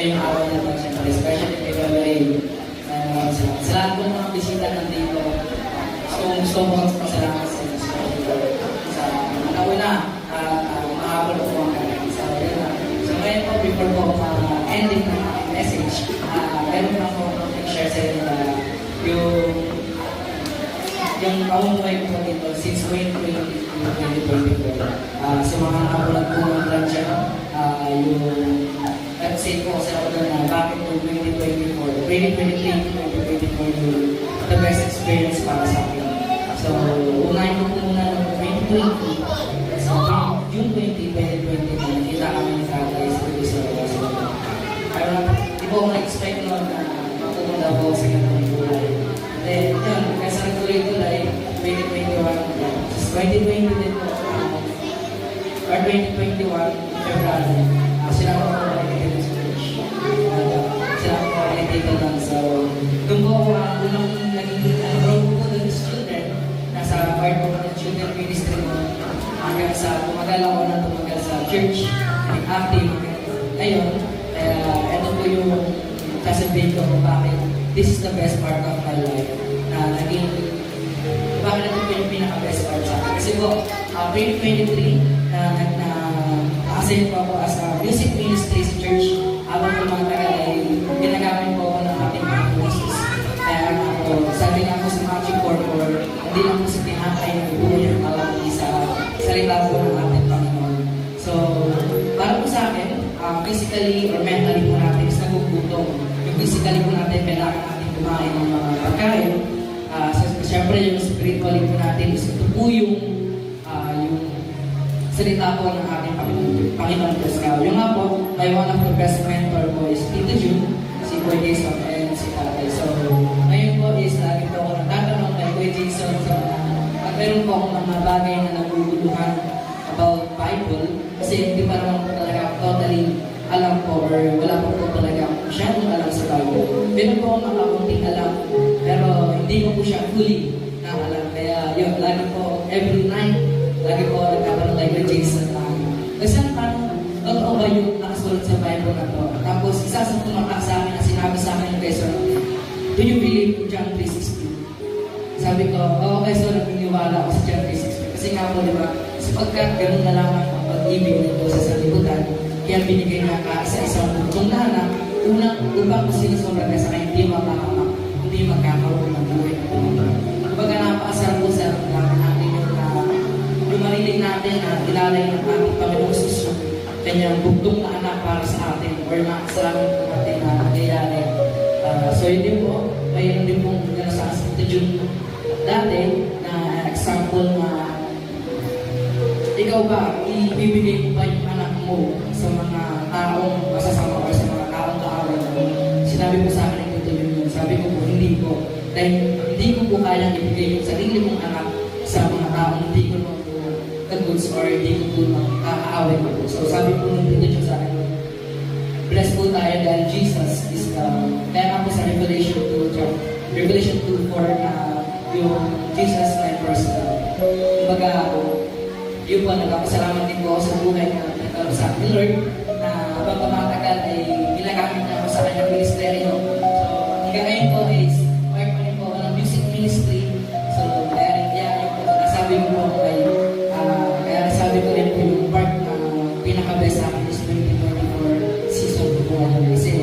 ngayong araw na ito, siyempre, especially kay Lola Ray. Uh, salamat. po mga bisita nandito. So, gusto ko magpasalamat sa inyo. Sa una, uh, uh, mahabol po ang kanyang. So, ngayon po, before po uh, ending ng aking message, uh, meron na po share sa inyo na yung yung pamumuhay ko dito since 2020 2024 uh, sa mga kapulat 2024, 2023 to 2024 yung the best experience para sa akin. So, unahin ko muna ng 2020. So, June 20, 2020, nakita kami ng tatay sa Luis Rojas. Pero, di ako na-expect na pupunta po sa ganitong buhay. Then, yun, kasi nagtuloy-tuloy, 2021, tapos 2020 din po, um, or 2021, February, uh, sila ko unang naging enroll ko sa student, nasa part ko ng student ministry mo, hanggang sa tumagal ako na tumagal sa church, naging active. Ngayon, kaya ito po yung sasabihin ko kung bakit this is the best part of my life na naging bakit ito po yung pinaka-best part sa akin. Kasi po, uh, 2023, na, na, na nakasin po ako as sa tinatay ng buhay ng bawat isa, salita ng ating Panginoon. So, para po sa akin, uh, physically or mentally po natin is nagugutom. Yung physically po natin, kailangan natin kumain ng mga pagkain. Uh, so, Siyempre, yung spiritually po natin is ito po yung, ah, yung salita po ng ating Panginoon, Panginoon Diyos ka. Yung nga po, may one of the best mentor ko is Tito June, si Boy Jason and at meron po akong mga bagay na naguguluhan about Bible kasi hindi pa naman po talaga totally alam po or wala po po talaga masyadong alam sa Bible. Meron po akong mga kunting alam pero hindi ko po siya fully na alam. Kaya yun, lagi po every night, lagi po nagkakaroon tayo kay Jason na kasi ang tanong, totoo ba yung nakasulat sa Bible na to? Tapos isa sa tumatak sa akin na sinabi sa akin ng Quezon, do you believe in John 3.16? Sabi ko, oo, okay, so naniniwala ako sa John 3.16. Kasi nga po, di ba, sapagkat ganun na lang ang pag-ibig nito sa sanlibutan, kaya binigay niya ka sa isang bugtong na anak, unang upang kung sino sobrang sa kanya, hindi makahamak, hindi magkakaroon ng buhay na tumutulong. Kumbaga napakasarap po sa ramdaman natin yung marinig natin na ilalay ng ating Panginoong yung kanyang bugtong na anak para sa atin or sa amin po natin na nangyayari. Ah, so yun din po, mayroon din pong gano'n sa Asante June dati na ikaw ba, ibibigay mo ba yung anak mo sa mga taong masasama o sa mga taong kaaway mo? Sinabi ko sa akin ng Tito yun, sabi ko po, hindi ko. Dahil hindi ko po kayang ibigay yung sarili mong anak sa mga taong hindi ko naman po ka-goods or hindi ko po nakakaaway ko. So sabi po ng Tito Jun sa akin, blessed po tayo dahil Jesus is the, kaya po sa Revelation 2, John, Revelation 2, 4 na yung Jesus my first love. Kumbaga, yun po, nagpapasalamat din po ako sa buhay na nagkaroon sa akin, Lord, na habang tumatagal ay ginagamit niya ako sa kanyang ministeryo. So, hanggang ngayon po is part pa rin po ako ng music ministry. So, kaya rin kaya yun po, nasabi ko po kay, ah, kaya nasabi ko rin po yung part na pinaka-best sa akin is 2024 season po po ano kasi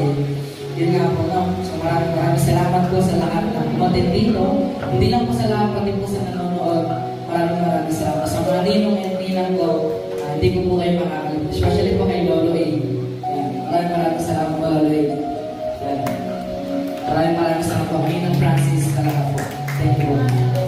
yun nga po, no? So, maraming maraming salamat po sa lahat ng umatin dito. Hindi lang po sa lahat, pati po sa nanonood. Maraming maraming salamat. Sa mga ninong and ninang ko, ah, hindi ko po kayo makakalimutan. Especially po kay Lolo A. Yan. Maraming maraming salamat po, Lolo A. Yan. Maraming maraming salamat po Ninang Francis sa lahat po. Thank you.